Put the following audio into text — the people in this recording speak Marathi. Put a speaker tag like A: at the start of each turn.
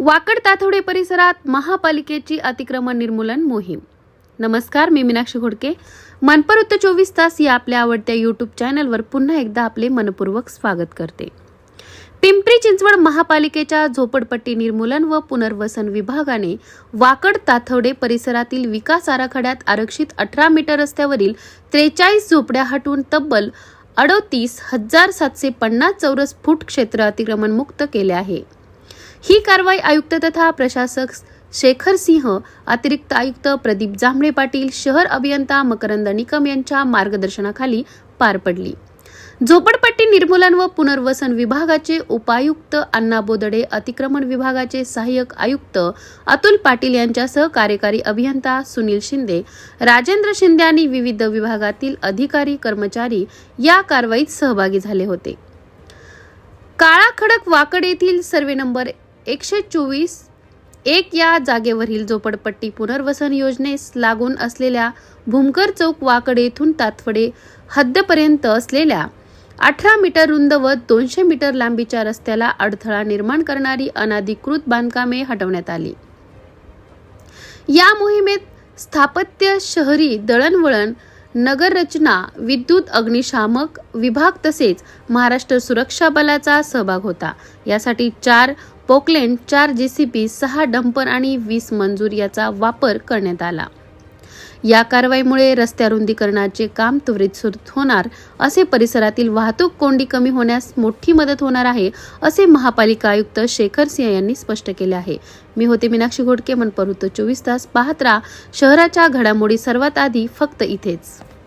A: वाकड ताथवडे परिसरात महापालिकेची अतिक्रमण निर्मूलन मोहीम. नमस्कार मी मीनाक्षी घोडके. मनपर उत्तर चोवीस तास या आपल्या आवडत्या यूट्यूब चॅनलवर पुन्हा एकदा आपले मनपूर्वक स्वागत करते. पिंपरी चिंचवड महापालिकेच्या झोपडपट्टी निर्मूलन व पुनर्वसन विभागाने वाकड ताथवडे परिसरातील विकास आराखड्यात आरक्षित अठरा मीटर रस्त्यावरील त्रेचाळीस झोपड्या हटवून तब्बल अडोतीस हजार सातशे पन्नास चौरस फूट क्षेत्र अतिक्रमणमुक्त केले आहे. ही कारवाई आयुक्त तथा प्रशासक शेखर सिंह अतिरिक्त आयुक्त प्रदीप जांभळे पाटील शहर अभियंता मकरंद निकम यांच्या मार्गदर्शनाखाली पार पडली. झोपडपट्टी निर्मूलन व पुनर्वसन विभागाचे उपायुक्त अण्णा बोदडे अतिक्रमण विभागाचे सहाय्यक आयुक्त अतुल पाटील यांच्यासह कार्यकारी अभियंता सुनील शिंदे राजेंद्र शिंदे आणि विविध विभागातील अधिकारी कर्मचारी या कारवाईत सहभागी झाले होते. काळा खडक वाकड येथील सर्वे नंबर एकशे चोवीस एक या जागेवरील झोपडपट्टी पुनर्वसन योजनेस लागून असलेल्या भूमकर चौक वाकडे येथून तातफडे हद्दपर्यंत असलेल्या अठरा मीटर रुंद व दोनशे मीटर लांबीच्या रस्त्याला अडथळा निर्माण करणारी अनाधिकृत बांधकामे हटवण्यात आली. या मोहिमेत स्थापत्य शहरी दळणवळण नगररचना विद्युत अग्निशामक विभाग तसेच महाराष्ट्र सुरक्षा बलाचा सहभाग होता. यासाठी चार पोकलेंड चार जे सी पी सहा डंपर आणि वीस मंजूर याचा वापर करण्यात आला. या कारवाईमुळे रस्त्या रुंदीकरणाचे काम त्वरित सुरू होणार असे परिसरातील वाहतूक कोंडी कमी होण्यास मोठी मदत होणार आहे असे महापालिका आयुक्त शेखर सिंह यांनी स्पष्ट केले आहे. मी होते मीनाक्षी घोडके मनपर चोवीस तास पाहत राहा. शहराच्या घडामोडी सर्वात आधी फक्त इथेच.